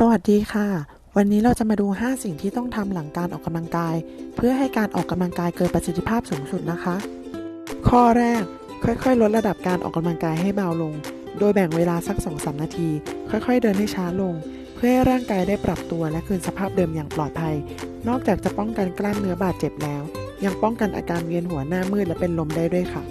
สวัสดีค่ะ วันนี้เราจะมาดู 5 สิ่งที่ต้องทำหลังการออกกำลังกาย เพื่อให้การออกกำลังกายเกิดประสิทธิภาพสูงสุดนะคะ ข้อแรก ค่อยๆ ลดระดับการออกกำลังกายให้เบาลง โดยแบ่งเวลาสัก 2-3 นาที ค่อยๆ เดินให้ช้าลง เพื่อให้ร่างกายได้ปรับตัวและคืนสภาพเดิมอย่างปลอดภัย นอกจากจะป้องกันกล้ามเนื้อบาดเจ็บแล้ว ยังป้องกันอาการเวียนหัวหน้ามืดและเป็นลมได้ด้วยค่ะ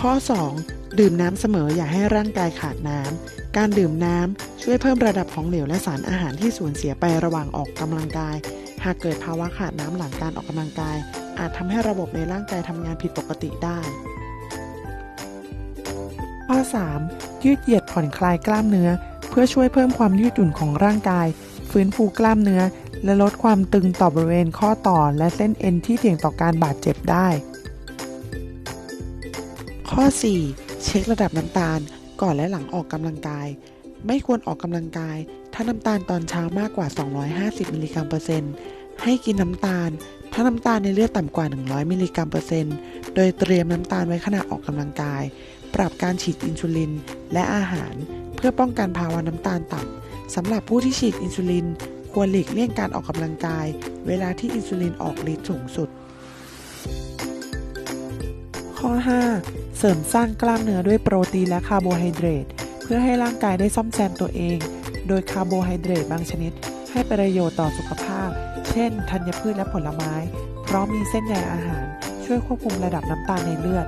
ข้อ 2. ดื่มน้ำเสมออย่าให้ร่างกายขาดน้ำ การดื่มน้ำช่วยเพิ่มระดับของเหลวและสารอาหารที่สูญเสียไประหว่างออกกำลังกาย หากเกิดภาวะขาดน้ำหลังการออกกำลังกาย อาจทำให้ระบบในร่างกายทำงานผิดปกติได้ ข้อ 3. ยืดเหยียดผ่อนคลายกล้ามเนื้อ เพื่อช่วยเพิ่มความยืดหยุ่นของร่างกาย ฟื้นฟูกล้ามเนื้อ และลดความตึงต่อบริเวณข้อต่อและเส้นเอ็นที่เสี่ยงต่อการบาดเจ็บได้ ข้อ 4 เช็คระดับน้ำตาลก่อนและหลังออกกำลังกาย ไม่ควรออกกำลังกาย ถ้าน้ำตาลตอนเช้ามากกว่า 250 มิลลิกรัมเปอร์เซ็นต์ให้กินน้ำตาล ถ้าน้ำตาลในเลือดต่ำกว่า 100 มิลลิกรัมเปอร์เซ็นต์โดยเตรียมน้ำตาลไว้ขณะออกกำลังกาย ปรับการฉีดอินซูลิน และอาหาร เพื่อป้องกันภาวะน้ำตาลต่ำสำหรับผู้ที่ฉีดอินซูลิน ควรหลีกเลี่ยงการออกกำลังกาย เวลาที่อินซูลินออกฤทธิ์สูงสุด ข้อ 5 เสริมสร้างกล้ามเนื้อด้วยโปรตีนและคาร์โบไฮเดรตเพื่อให้ร่างกายได้ซ่อมแซมตัวเอง โดยคาร์โบไฮเดรตบางชนิด ให้ประโยชน์ต่อสุขภาพ เช่น ธัญพืชและผลไม้ เพราะมีเส้นใยอาหาร ช่วยควบคุมระดับน้ำตาลในเลือด